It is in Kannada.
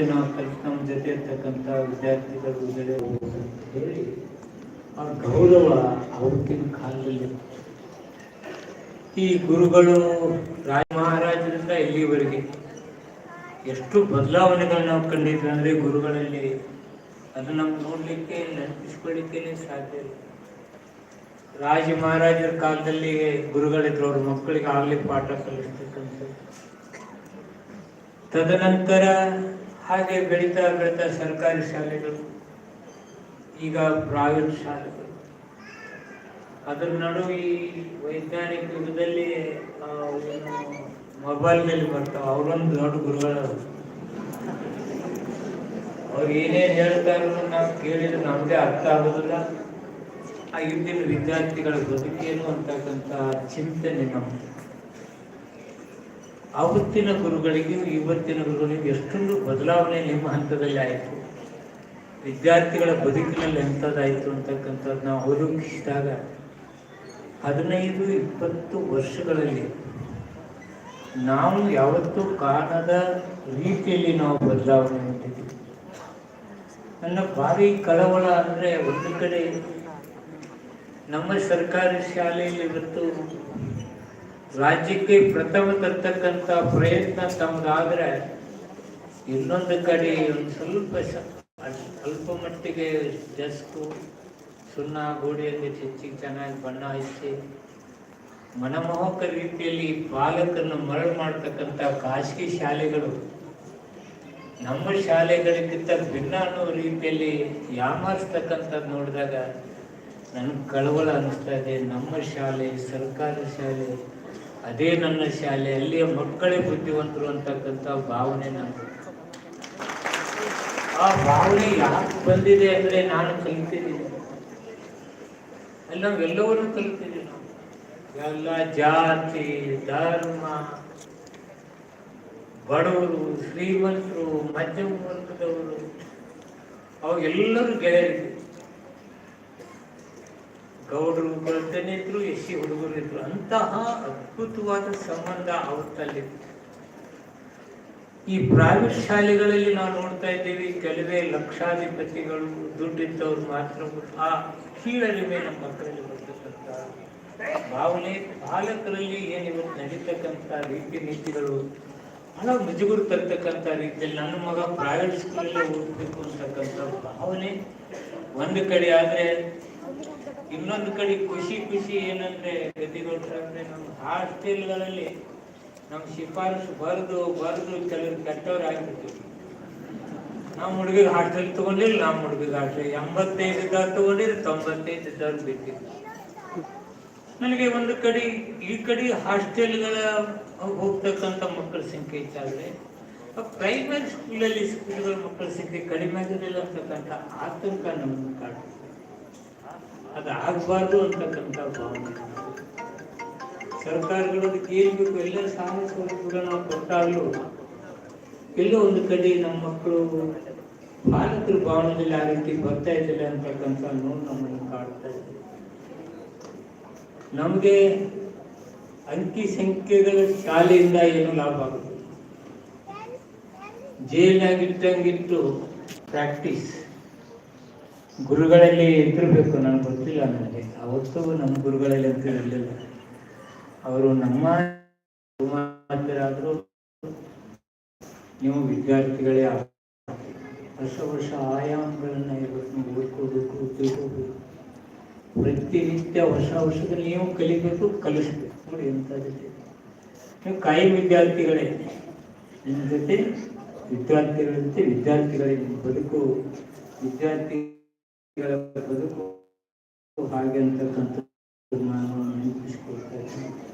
ನಾವು ನಮ್ಮ ಜೊತೆ ಇರ್ತಕ್ಕಂಥ ವಿದ್ಯಾರ್ಥಿಗಳು ಅಂತ ಹೇಳಿ ಆ ಗೌರವ ಅವತ್ತಿನ ಕಾಲದಲ್ಲಿ. ಈ ಗುರುಗಳು ರಾಜ ಮಹಾರಾಜರಿಂದ ಇಲ್ಲಿವರೆಗೆ ಎಷ್ಟು ಬದಲಾವಣೆಗಳು ನಾವು ಕಂಡಿದ್ವಿ ಅಂದ್ರೆ ಗುರುಗಳಲ್ಲಿ ಅದು ನಮ್ಗೆ ನೋಡ್ಲಿಕ್ಕೆ ನೆನಪಿಸ್ಕೊಳ್ಳಿಕ್ಕೆ ಸಾಧ್ಯ ಇಲ್ಲ. ರಾಜ ಮಹಾರಾಜರ ಕಾಲದಲ್ಲಿ ಗುರುಗಳಿದ್ರು ಅವ್ರ ಮಕ್ಕಳಿಗೆ ಆಗ್ಲಿ ಪಾಠ ಕಲಿಸ್ತಕ್ಕಂಥದ್ದು ತದನಂತರ ಹಾಗೆ ಬೆಳೀತಾ ಬೆಳೀತಾ ಸರ್ಕಾರಿ ಶಾಲೆಗಳು, ಈಗ ಪ್ರೈವೇಟ್ ಶಾಲೆಗಳು. ಅದರ ನಡುವೆ ಈ ವೈಜ್ಞಾನಿಕ ಯುಗದಲ್ಲಿ ಮೊಬೈಲ್ನಲ್ಲಿ ಬರ್ತಾವೆ. ಅವರೊಂದು ದೊಡ್ಡ ಗುರುಗಳು ಅವ್ರು. ಏನೇನು ಹೇಳ್ತಾರೋ ನಾವು ಕೇಳಿದ್ರೆ ನಮಗೆ ಅರ್ಥ ಆಗೋದಿಲ್ಲ. ಆ ವಿದ್ಯಾರ್ಥಿಗಳ ಬದುಕೇನು ಅಂತಕ್ಕಂಥ ಚಿಂತನೆ ನಮ್ದು. ಆವತ್ತಿನ ಗುರುಗಳಿಗೂ ಇವತ್ತಿನ ಗುರುಗಳಿಗೂ ಎಷ್ಟೊಂದು ಬದಲಾವಣೆ ನಿಮ್ಮ ಹಂತದಲ್ಲಿ ಆಯಿತು. ವಿದ್ಯಾರ್ಥಿಗಳ ಬದುಕಿನಲ್ಲಿ ಎಂಥದ್ದಾಯಿತು ಅಂತಕ್ಕಂಥದ್ದು ನಾವು ಅವಲೋಕಿಸಿದಾಗ ಹದಿನೈದು, ಇಪ್ಪತ್ತು ವರ್ಷಗಳಲ್ಲಿ ನಾವು ಯಾವತ್ತೂ ಕಾಣದ ರೀತಿಯಲ್ಲಿ ನಾವು ಬದಲಾವಣೆ ಹೊಂದಿದ್ದೀವಿ ನನ್ನ ಭಾರಿ ಕಳವಳ ಅಂದರೆ ಒಂದು ಕಡೆ ನಮ್ಮ ಸರ್ಕಾರಿ ಶಾಲೆಯಲ್ಲಿ ಇವತ್ತು ರಾಜ್ಯಕ್ಕೆ ಪ್ರಥಮ ತರ್ತಕ್ಕಂಥ ಪ್ರಯತ್ನ ತಮ್ಗಾದ್ರೆ ಇನ್ನೊಂದು ಕಡೆ ಒಂದು ಸ್ವಲ್ಪ ಸ್ವಲ್ಪ ಮಟ್ಟಿಗೆ ಜಸ್ಕು ಸುಣ್ಣ ಗೋಡೆಯಲ್ಲಿ ಹೆಚ್ಚಿಗೆ ಚೆನ್ನಾಗಿ ಬಣ್ಣ ಹಚ್ಚಿ ಮನಮೋಹಕ ರೀತಿಯಲ್ಲಿ ಪಾಲಕರನ್ನು ಮರಳು ಮಾಡ್ತಕ್ಕಂಥ ಖಾಸಗಿ ಶಾಲೆಗಳು, ನಮ್ಮ ಶಾಲೆಗಳಿಗಿಂತ ಭಿನ್ನ ಅನ್ನೋ ರೀತಿಯಲ್ಲಿ ಯಾಮಾರಿಸ್ತಕ್ಕಂಥದ್ದು ನೋಡಿದಾಗ ನನಗೆ ಕಳವಳ ಅನಿಸ್ತಾ ಇದೆ. ನಮ್ಮ ಶಾಲೆ, ಸರ್ಕಾರಿ ಶಾಲೆ ಅದೇ ನನ್ನ ಶಾಲೆಯಲ್ಲಿ ಮಕ್ಕಳೇ ಬುದ್ಧಿವಂತರು ಅಂತಕ್ಕಂಥ ಭಾವನೆ ನನಗೆ ಆ ಭಾವನೆ ಯಾಕೆ ಬಂದಿದೆ ಅಂದ್ರೆ ನಾನು ಕಲಿತಿದ್ದೀನಿ. ಅಲ್ಲಿ ನಾವೆಲ್ಲವನ್ನೂ ಕಲಿತಿದ್ದೀವಿ ನಾವು. ಎಲ್ಲ ಜಾತಿ, ಧರ್ಮ, ಬಡವರು, ಶ್ರೀಮಂತರು ಮಧ್ಯಮ ವರ್ಗದವರು ಅವಾಗೆಲ್ಲರೂ ಎಲ್ಲರೂ ಗೆಳೆಯರಿದ್ರು ಗೌಡರು ಕಳ್ತನೆ ಇದ್ರು ಎಸ್ ಹುಡುಗರು ಇದ್ರು ಅಂತಹ ಅದ್ಭುತವಾದ ಸಂಬಂಧ ಅವತ್ತಲ್ಲಿ. ಈ ಪ್ರೈವೇಟ್ ಶಾಲೆಗಳಲ್ಲಿ ನಾವು ನೋಡ್ತಾ ಇದ್ದೀವಿ, ಕೆಲವೇ ಲಕ್ಷಾಧಿಪತಿಗಳು ದುಡ್ಡಿದ್ದವ್ರು ಮಾತ್ರ ಆ ಕೀಳರಿಮೆ ನಮ್ಮ ಮಕ್ಕಳಲ್ಲಿ ಬರ್ತಕ್ಕಂಥ ಭಾವನೆ. ಬಾಲಕರಲ್ಲಿ ಏನಿವತ್ತು ನಡೀತಕ್ಕಂಥ ರೀತಿ ನೀತಿಗಳು, ಬಹಳ ಮುಜುಗುರು ತರ್ತಕ್ಕಂಥ ರೀತಿಯಲ್ಲಿ ನನ್ನ ಮಗ ಪ್ರೈವೇಟ್ ಸ್ಕೂಲಲ್ಲೇ ಓದಬೇಕು ಅಂತಕ್ಕಂಥ ಭಾವನೆ. ಒಂದು ಕಡೆ ಆದ್ರೆ ಇನ್ನೊಂದು ಕಡೆ ಖುಷಿ ಖುಷಿ ಏನಂದ್ರೆ ಗತಿಗೊಳ್ತಾರೆ ನಮ್ಮ ಹಾಸ್ಟೆಲ್ಗಳಲ್ಲಿ ನಮ್ಮ ಶಿಫಾರಸು ಬರೆದು ಬರೆದು ಕೆಲವರು ಕೆಟ್ಟವ್ರು ನಾವು ಹುಡುಗಿಗೆ ಹಾಸ್ಟೆಲ್ ತಗೊಂಡಿಲ್ಲ, ನಮ್ಮ ಹುಡುಗಿಗೆ ಹಾಸ್ಟೆಲ್ ಎಂಬತ್ತೈದು ಇದ್ದವ್ರು ತಗೊಂಡಿದ್ರೆ, ತೊಂಬತ್ತೈದು ಇದ್ದವ್ರು ಬಿಟ್ಟಿದ್ರು. ನನಗೆ ಒಂದು ಕಡೆ ಈ ಕಡೆ ಹಾಸ್ಟೆಲ್ಗಳ ಹೋಗ್ತಕ್ಕಂಥ ಮಕ್ಕಳ ಸಂಖ್ಯೆ ಹೆಚ್ಚಾದ್ರೆ ಪ್ರೈಮರಿ ಸ್ಕೂಲಲ್ಲಿ ಸ್ಕೂಲ್ಗಳ ಮಕ್ಕಳ ಸಂಖ್ಯೆ ಕಡಿಮೆ ಆಗಿರಲಿಲ್ಲ ಅಂತಕ್ಕಂಥ ಆತಂಕ ನಮ್ಮನ್ನು ಕಾಡ್ತದೆ. ಅದು ಆಗಬಾರ್ದು ಅಂತಕ್ಕಂಥ ಭಾವನೆ. ಸರ್ಕಾರಗಳು ಅದಕ್ಕೆ ಏನ್ ಬೇಕು ಎಲ್ಲ ಸಾಲ ಸೌಲಭ್ಯಗಳು ನಾವು ಕೊಟ್ಟಾಗಲೂ ಎಲ್ಲೋ ಒಂದು ಕಡೆ ನಮ್ಮ ಮಕ್ಕಳು ಪಾಲಕರ ಭಾವನೆಯಲ್ಲಿ ಆ ರೀತಿ ಬರ್ತಾ ಇದ್ದಿಲ್ಲ ಅಂತಕ್ಕಂಥ ನೋವು ನಮ್ಮನ್ನು ಕಾಡ್ತಾ ಇದೆ. ನಮಗೆ ಅಂಕಿ ಸಂಖ್ಯೆಗಳ ಶಾಲೆಯಿಂದ ಏನು ಲಾಭ ಆಗುತ್ತೆ? ಜೈಲಾಗಿಟ್ಟಂಗಿಟ್ಟು ಪ್ರಾಕ್ಟೀಸ್ ಗುರುಗಳಲ್ಲಿ ಎಂತಿರ್ಬೇಕು ನನಗೆ ಗೊತ್ತಿಲ್ಲ ನನಗೆ. ಅವತ್ತು ನಮ್ಮ ಗುರುಗಳಲ್ಲಿ ಅಂತ ಇರಲಿಲ್ಲ. ಅವರು ನಮ್ಮ ನೀವು ವಿದ್ಯಾರ್ಥಿಗಳೇ. ವರ್ಷ ವರ್ಷ ಆಯಾಮಗಳನ್ನ ಇವತ್ತು ಓದ್ಕೋಬೇಕು, ತಿಳ್ಕೋಬೇಕು. ಪ್ರತಿನಿತ್ಯ ಹೊಸ ವರ್ಷದಲ್ಲಿ ನೀವು ಕಲಿಬೇಕು, ಕಲಿಸ್ಬೇಕು. ನೋಡಿ ಎಂಥದ್ದಿದೆ ನೀವು ಕಾಯಿ ವಿದ್ಯಾರ್ಥಿಗಳೇ. ನಿಮ್ಮ ಜೊತೆ ವಿದ್ಯಾರ್ಥಿಗಳಂತೆ ವಿದ್ಯಾರ್ಥಿಗಳೇ. ನಿಮ್ಮ ಬದುಕು ವಿದ್ಯಾರ್ಥಿಗಳ ಬದುಕು ಹಾಗೆ ಅಂತಕ್ಕಂಥ ನಾನು ನೆನಪಿಸ್ಕೊಳ್ತಾ ಇದ್ದೀನಿ